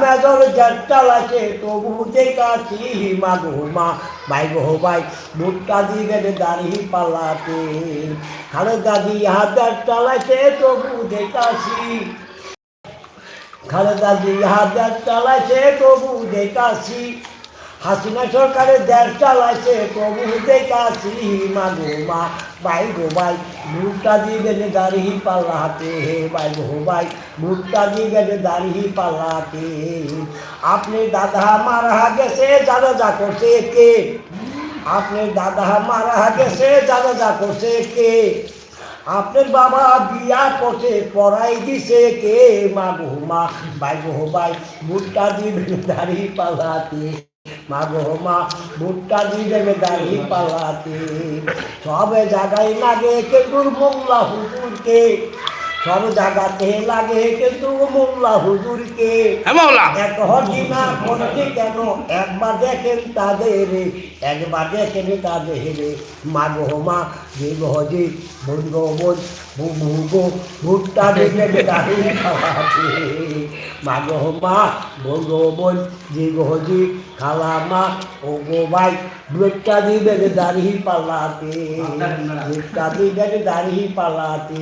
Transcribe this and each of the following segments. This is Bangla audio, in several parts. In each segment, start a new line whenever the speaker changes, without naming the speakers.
মেজর যার চালাছে তবু দেখাচ্ছি মাগো মা ভাই গো ভাই ভুট্টা দিবেন দাড়ি পালাতে। খালেদা জিয়া হাজার চালাছে তবু দেখাছি খালেদা জিয়া হাজার চালাছে তবু দেখাচ্ছি হাসিনা সরকারের দেশ চালাইছে তবু দেখাচ্ছি মাগো মা ভাই গো ভাই ভুট্টা দিবেন দাড়ি পাল্লাতে, হে ভাই গো ভাই ভুট্টা দিবেন দাড়ি পাল্লাতে। আপনি দাদা মারা গেছে, জানাজা করছে কে? আপনি দাদা মারা গেছে, জানাজা করছে কে? আপনার বাবা বিয়া করছে, পড়াই দিছে কে? মা গো মা ভাই গো ভাই ভুট্টা দিবেন দাড়ি পাল্লাতে। মা গো মা ভুট্টা দিবেন দাড়ি পালাতে। সবে জায়গায় লাগে কিন্তু মোল্লা হুজুরকে। সব জায়গাতে লাগে কিন্তু মোল্লা হুজুরকে।
হ্যাঁ
এক কেন? একবার দেখেন তাদের একবার দেখেন তাদের। মাগো মা যে হজি বন্ধ বোন ভুগো ভুট্টা খাওয়াতে মা বন্ধ বোন যে হজি খালা মা ও গো ভাই ভুট্টা দিবেন দাড়ি পাল্লাতে ভুট্টা দিবেন দাড়ি পাল্লাতে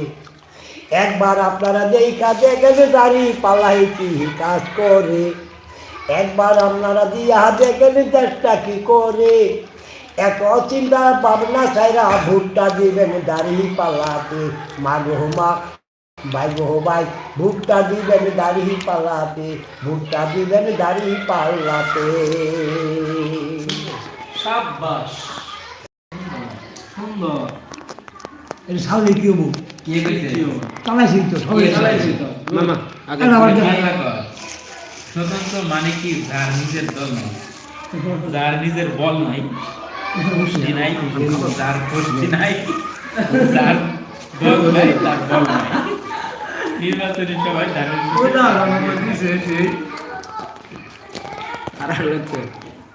একবার আপনারা দেখা দেখেন দাড়ি পালাই কি কাজ করে? একবার আপনারা দিয়া গেলে চেষ্টা কি করে? এত চিন্তা ভাবনা চাইরা ভুট্টা দিবেন দাড়ি পালাতে মা গো মা ভাই গো ভাই, ভুট্টা দিবেন দাড়ি পালাতে ভুট্টা দিবেন দাড়ি পাল্লাতে।
সাব্বাস। সুন্দর।
এটা কি হব
কে কইছে
চালাইছি তো
কে চালাইছে তো?
মামা আগে
আরে আমার
খেলা কর। স্বতন্ত্র মানে কি? যার নিজের দল নাই যার নিজের বল নাই নাই যার পুষ্টি নাই। যার দল নাই তার বল নাই। নির্বাচনী সবাই
আর হচ্ছে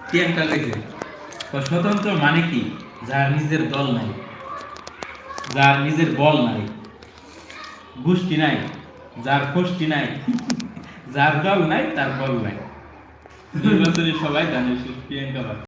প্রিয়াঙ্কা কইছে স্বতন্ত্র মানে কি? যার নিজের দল নাই। যার নিজের বল নাই, গোষ্ঠী নাই, যার পুষ্টি নাই, যার দল নাই, তার বল নাই। নির্বাচনী সবাই জানে প্রিয়াঙ্কা